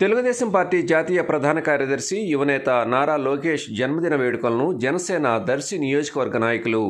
Telugu Desam party జాతీయ ప్రధాన కార్యదర్శి యువనేత నారా లోకేష్ జన్మదిన వేడుకలను జనసేన దర్శి నియోజకవర్గ నాయకులు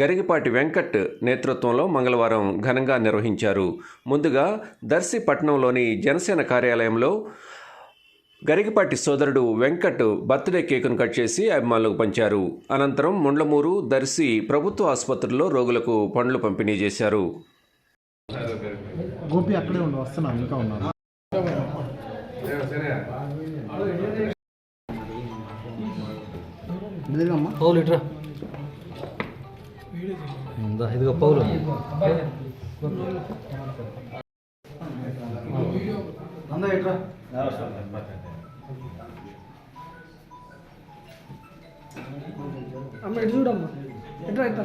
గరిగిపాటి వెంకట్ నేతృత్వంలో మంగళవారం ఘనంగా నిర్వహించారు. ముందుగా దర్శి పట్టణంలోని జనసేన కార్యాలయంలో గరిగిపాటి సోదరుడు వెంకట్ బర్త్డే కేకును కట్ చేసి అభిమానులకు పంచారు. అనంతరం ముండ్లమూరు దర్శి ప్రభుత్వ ఆసుపత్రుల్లో రోగులకు పండ్లు పంపిణీ చేశారు. గోపి అక్కడే ఉండి వస్తున్నాను ఇంకా ఉన్నాను. పౌలు ఇట్రా. ఇందా, ఇదిగో పౌలు. అందా ఎట్రా అమ్మ ఇటు చూడమ్మా. ఎట్రా ఎట్రా